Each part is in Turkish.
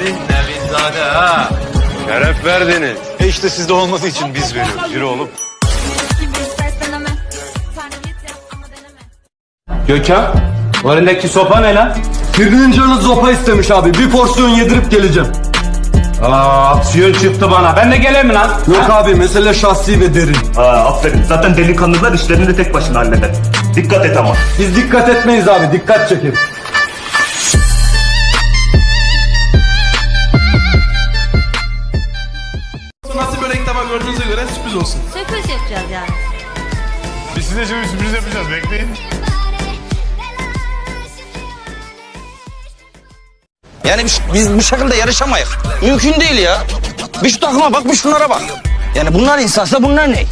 Salih Nevinzade ha. Şeref verdiniz. E işte sizde olmadığı için biz veriyoruz. Yürü oğlum. Gökhan. O elindeki sopa ne lan? Birinin canı zopa istemiş abi. Bir porsiyon yedirip geleceğim. Aa, aksiyon çıktı bana. Ben de geleyim mi lan? Yok abi mesele şahsi ve derin. Aa, aferin. Zaten delikanlılar işlerini de tek başına halleder. Dikkat et ama. Biz dikkat etmeyiz abi. Dikkat çekin. Sürpriz olsun. Sürpriz yapacağız yani Biz size şimdi bir sürpriz yapacağız. Bekleyin. Yani biz, biz bu şekilde yarışamayız. Mümkün değil ya. Bir şu takıma bak bir şunlara bak. Yani bunlar insansa bunlar ne?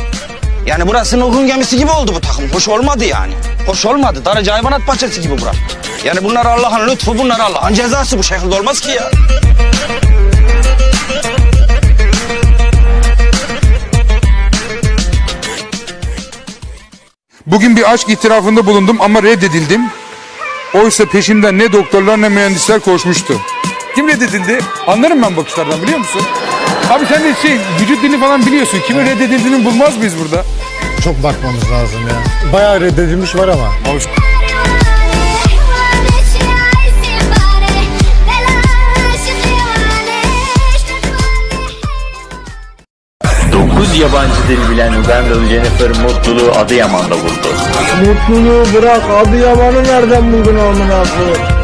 Yani burası Nuh'un gemisi gibi oldu bu takım. Hoş olmadı yani. Hoş olmadı. Darıca hayvanat bahçesi gibi bura. Yani bunlar Allah'ın lütfu, bunlar Allah'ın cezası. Bu şekilde olmaz ki ya. Bugün bir aşk itirafında bulundum ama reddedildim. Oysa peşimden ne doktorlar ne mühendisler koşmuştu. Kim reddedildi? Anlarım ben bakışlardan biliyor musun? Abi sen de şey vücut dili falan biliyorsun. Kimin reddedildiğini bulmaz mıyız burada? Çok bakmamız lazım ya. Bayağı reddedilmiş var ama. Hoş. 9 yabancı dil bilen Ugandalı Jennifer mutluluğu Adıyaman'da buldu. Mutluluğu bırak Adıyaman'ı nereden buldun amına koyayım?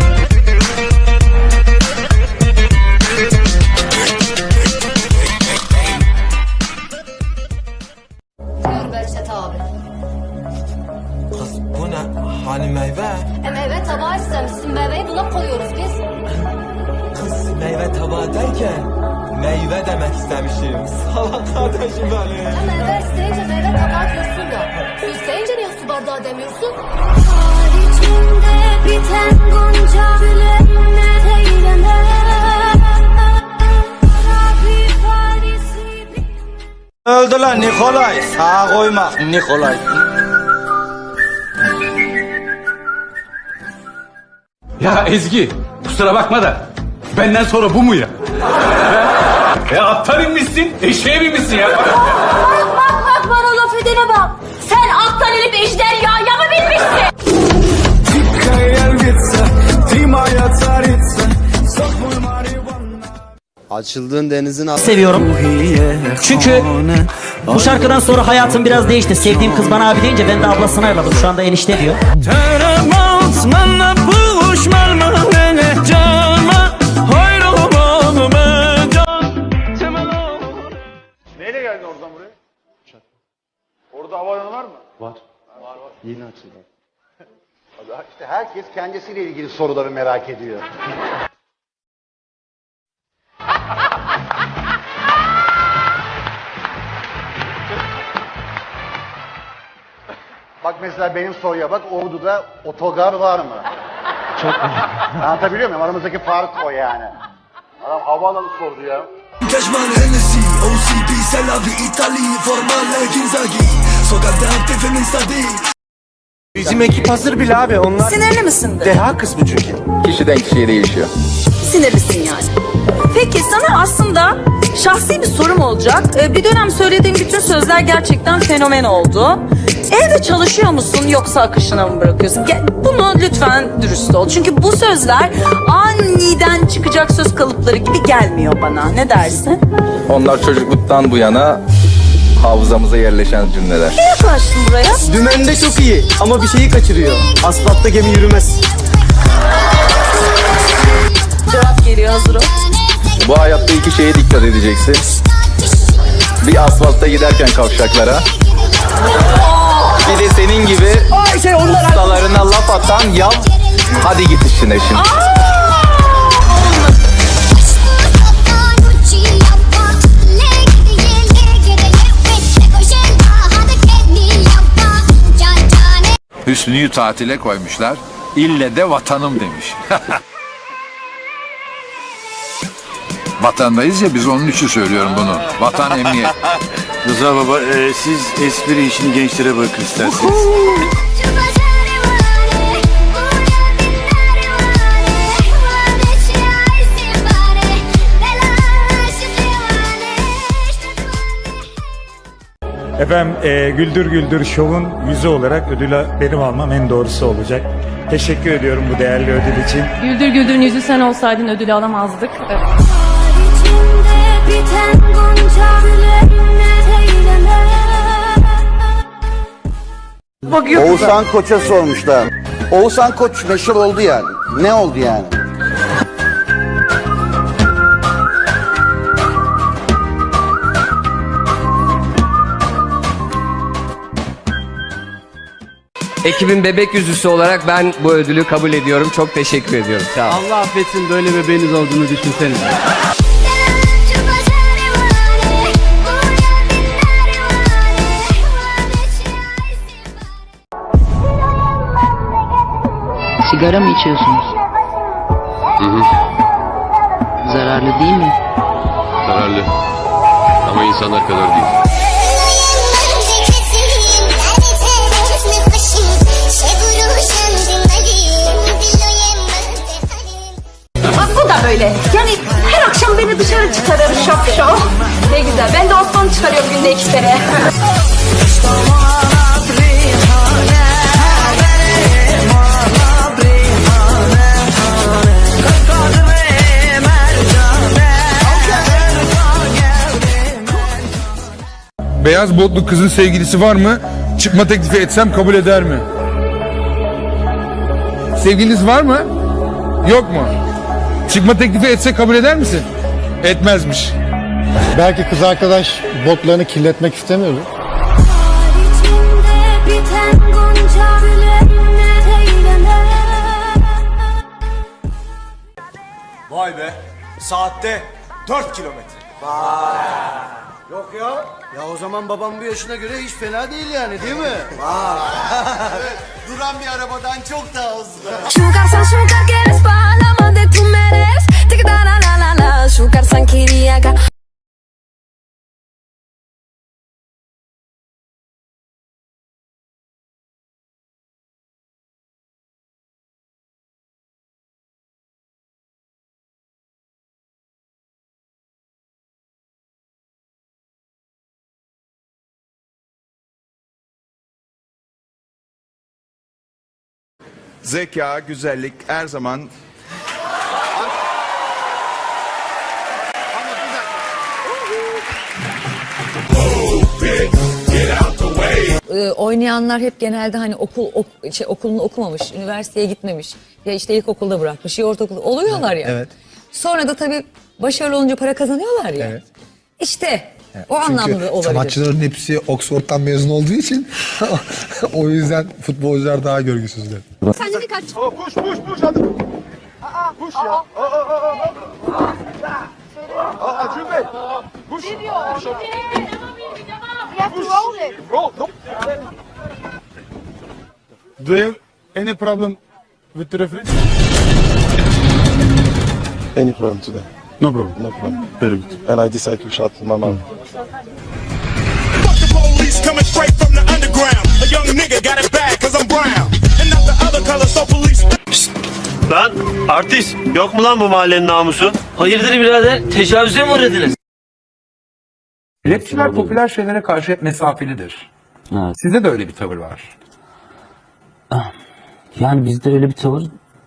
Bardağı demiyorsun? biten gonca Öldü lan Nikolay. Sağa koymak Nikolay. Ya Ezgi kusura bakma da benden sonra bu mu ya? ya attan inmişsin eşeğe binmişsin ya. Açıldığın denizin seviyorum. Çünkü bu şarkıdan sonra hayatım biraz değişti. Sevdiğim kız bana abi deyince ben de ablasına ayarladım. Şu anda enişte diyor. Neyle geldin oradan buraya? Orada havaalanı var mı? Var. Var var. Yeni açıldı. işte herkes kendisiyle ilgili soruları merak ediyor. Bak mesela benim soruya bak Ordu'da otogar var mı? Çok Anlatabiliyor muyum? Aramızdaki fark o yani. Adam havaalanı sordu ya. Cashman Hennessy, OCB, Selavi, İtali, Formale, Ginzagi Sokakta aktif instadi Bizim ekip hazır bile abi. Onlar Sinirli misin? deha kısmı çünkü. kişiden kişiye değişiyor. Sinirlisin yani. Peki sana aslında şahsi bir sorum olacak. Ee, Bir dönem söylediğin bütün sözler gerçekten fenomen oldu. Evde çalışıyor musun yoksa akışına mı bırakıyorsun? Gel- Bunu lütfen dürüst ol. Çünkü bu sözler aniden çıkacak söz kalıpları gibi gelmiyor bana. Ne dersin? Onlar çocukluktan bu yana hafızamıza yerleşen cümleler. Yaklaştın buraya. Dümende çok iyi ama bir şeyi kaçırıyor. Asfaltta gemi yürümez. Cevap geliyor hazır ol. Bu hayatta iki şeye dikkat edeceksin. Bir asfaltta giderken kavşaklara. Bir de senin gibi ustalarına laf atan yav. Hadi git işine şimdi. Hüsnü'yü tatile koymuşlar. İlle de vatanım demiş. Vatandayız ya biz onun için söylüyorum bunu. Vatan emniyet. Rıza Baba e, siz espri işini gençlere bırakın isterseniz. Efendim e, Güldür Güldür Şov'un yüzü olarak ödülü benim almam en doğrusu olacak. Teşekkür ediyorum bu değerli ödül için. Güldür Güldür'ün yüzü sen olsaydın ödülü alamazdık. Evet. İçimde biten gonca gülerine eyleme Oğuzhan Koç'a sormuşlar. Oğuzhan Koç meşhur oldu yani. Ne oldu yani? Ekibin bebek yüzüsü olarak ben bu ödülü kabul ediyorum. Çok teşekkür ediyorum. Sağ olun. Allah affetsin böyle bebeğiniz olduğunu düşünsenize. Sigara mı içiyorsunuz? Zararlı değil mi? Zararlı. Ama insanlar kadar değil. Bak bu da böyle. Yani her akşam beni dışarı çıkarır şok şok. Ne güzel. Ben de Osman'ı çıkarıyorum günde iki kere. Beyaz botlu kızın sevgilisi var mı? Çıkma teklifi etsem kabul eder mi? Sevgiliniz var mı? Yok mu? Çıkma teklifi etse kabul eder misin? Etmezmiş. Belki kız arkadaş botlarını kirletmek istemiyordu. Vay be. Saatte 4 kilometre. Yok ya. Ya o zaman babam bu yaşına göre hiç fena değil yani değil mi? Duran bir arabadan çok daha hızlı. Şukar san şukar quieres palama de tu meres Tic da la la la la Şukar san kiriaka Zeka, güzellik her zaman Ee, oynayanlar hep genelde hani okul ok- şey, okulunu okumamış, üniversiteye gitmemiş. Ya işte ilkokulda bırakmış, ya ortaokulda oluyorlar ya. Evet. Sonra da tabii başarılı olunca para kazanıyorlar ya. Evet. İşte o anlamda da olabilir. sanatçıların hepsi Oxford'dan mezun olduğu için o yüzden futbolcular daha görgüsüzler. Kendini kaç Push push push hadi. Aa push ya. Aa aa aa. Aa Acun Bey. Push. Push. Roll. No. Do you have any problem with the referee? Any problem today? No problem. No problem. Very good. And I decide to shut my mouth. police coming straight from the underground. A young nigga got it bad cause I'm brown. And not the other color, so police. Lan artist yok mu lan bu mahallenin namusu? Hayırdır birader tecavüze mi uğradınız? Rapçiler popüler şeylere karşı hep mesafelidir. Sizde de öyle bir tavır var. Yani bizde öyle bir tavır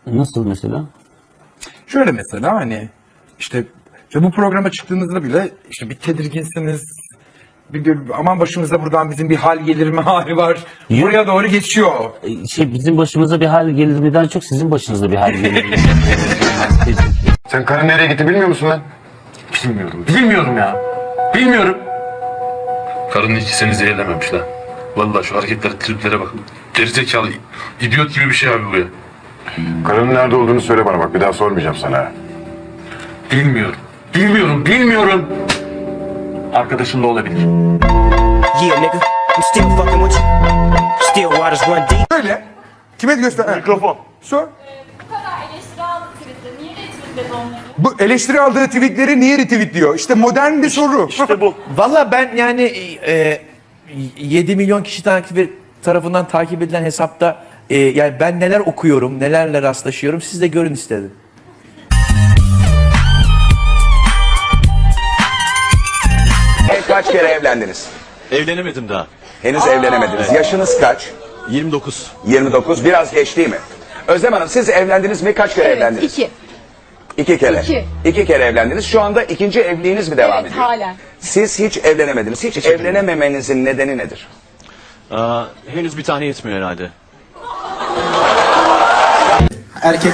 nasıl mesela? Şöyle mesela hani işte, işte bu programa çıktığınızda bile işte bir tedirginsiniz. Bir, bir- aman başımıza buradan bizim bir hal gelir mi hali var. Buraya doğru geçiyor. Şey bizim başımıza bir hal gelir miden çok sizin başınıza bir hal gelir. Sen karın nereye gitti bilmiyor musun lan? Bilmiyorum. Bilmiyorum ya. Bilmiyorum. Karının hiç seni zehirlememiş lan. Vallahi şu hareketlere, triplere bak. Gerizekalı, idiot gibi bir şey abi bu ya. Karının nerede olduğunu söyle bana bak bir daha sormayacağım sana. Bilmiyorum. Bilmiyorum. Bilmiyorum. Arkadaşın da olabilir. Yeah nigga, I'm still fucking with you. Still waters run deep. Böyle. Kime göster? Mikrofon. Sor. Bu eleştiri aldığı tweetleri niye retweetliyor? İşte modern bir soru. İşte bu. Valla ben yani e, 7 milyon kişi takip tarafından takip edilen hesapta e, yani ben neler okuyorum, nelerle rastlaşıyorum siz de görün istedim. Kaç kere evlendiniz? Evlenemedim daha. Henüz evlenemediniz. Yaşınız kaç? 29. 29. Biraz geç değil mi? Özlem Hanım siz evlendiniz mi? Kaç kere evlendiniz? İki. İki kere. İki. İki kere evlendiniz. Şu anda ikinci evliliğiniz mi devam Evet, ediyor? halen. Siz hiç evlenemediniz. Hiç, evlenememenizin nedeni nedir? Aa, henüz bir tane yetmiyor herhalde. Erkek.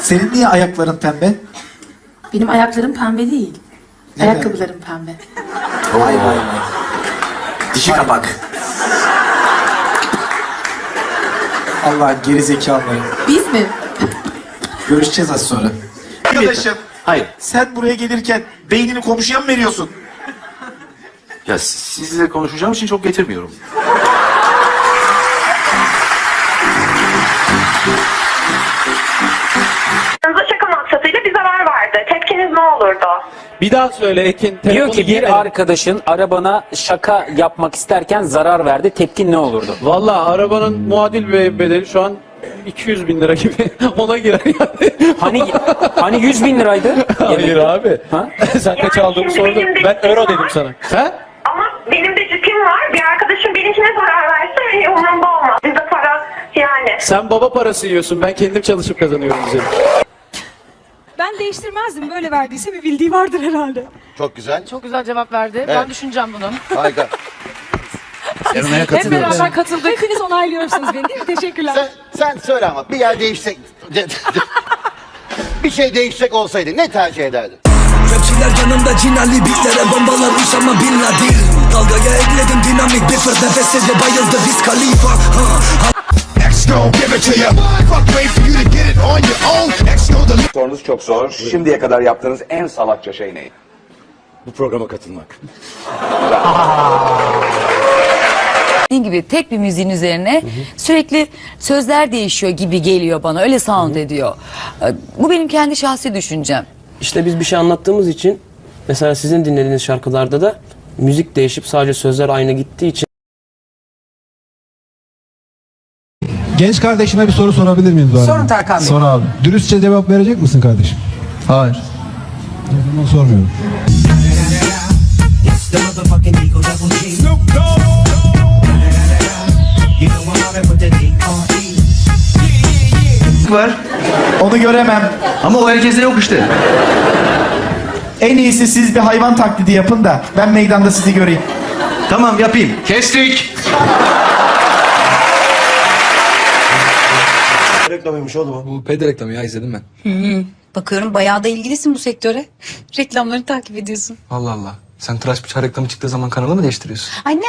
Senin niye ayakların pembe? Benim ayaklarım pembe değil. Ayakkabılarım pembe. Vay vay vay. Dişi kapak. Allah geri zekalı. Biz mi? Görüşeceğiz az sonra. Arkadaşım Hayır. sen buraya gelirken beynini komşuya mı veriyorsun? Ya sizle konuşacağım için çok getirmiyorum. Bir daha söyle Ekin. Diyor ki bir arkadaşın arabana şaka yapmak isterken zarar verdi. Tepkin ne olurdu? Valla arabanın muadil be- bedeli şu an 200 bin lira gibi ona girer yani. Hani hani 100 bin liraydı? Hayır Yemekte. abi. Ha? Sen kaç Yani aldığını şimdi sordun. benim de Ben euro dedim sana. Ha? Ama benim de cipim var. Bir arkadaşım benimkine zarar verse hani umurumda olmaz. Bizde para yani. Sen baba parası yiyorsun. Ben kendim çalışıp kazanıyorum güzelim. Ben değiştirmezdim. Böyle verdiyse bir bildiği vardır herhalde. Çok güzel. Çok güzel cevap verdi. Ben düşüneceğim bunu. Harika. Hep beraber katıldık. Hepiniz onaylıyorsunuz beni değil mi? Teşekkürler. sen, sen söyle ama bir yer değişsek... bir şey değişecek olsaydı ne tercih ederdin? Rapçiler yanımda cinali bitlere bombalar Usama Bin Laden Dalgaya ekledim dinamik bir fırt nefessiz ve bayıldı Wiz Khalifa ha. Sorunuz çok zor. Şimdiye kadar yaptığınız en salakça şey neydi? Bu programa katılmak. Dediğim gibi tek bir müziğin üzerine sürekli sözler değişiyor gibi geliyor bana. Öyle sound ediyor. Bu benim kendi şahsi düşüncem. İşte biz bir şey anlattığımız için mesela sizin dinlediğiniz şarkılarda da müzik değişip sadece sözler aynı gittiği için Genç kardeşime bir soru sorabilir miyim bu arada? Sorun Tarkan Bey. Sor abi. Dürüstçe cevap verecek misin kardeşim? Hayır. O zaman sormuyorum. Var. Onu göremem. Ama o herkeste yok işte. En iyisi siz bir hayvan taklidi yapın da ben meydanda sizi göreyim. Tamam yapayım. Kestik. Bu ped reklamı ya izledim ben. Bakıyorum bayağı da ilgilisin bu sektöre. Reklamları takip ediyorsun. Allah Allah. Sen tıraş bıçağı reklamı çıktığı zaman kanalı mı değiştiriyorsun? Anne.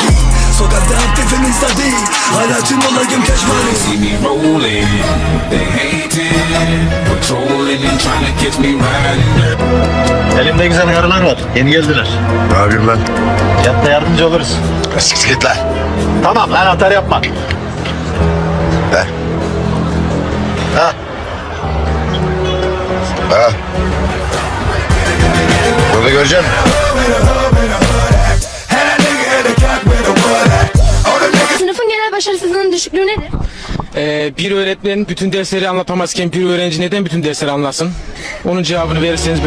Sokakta aktifim insta değil Hala tüm olayım keşfari Elimde güzel karılar var. Yeni geldiler. Ne yapayım ben? Yatta yardımcı oluruz. Siktir git lan. Tamam lan atar yapma. Ha. Burada göreceğim. Sınıfın genel başarısızlığının düşüklüğü nedir? Ee, bir öğretmen bütün dersleri anlatamazken bir öğrenci neden bütün dersleri anlasın? Onun cevabını verirseniz ben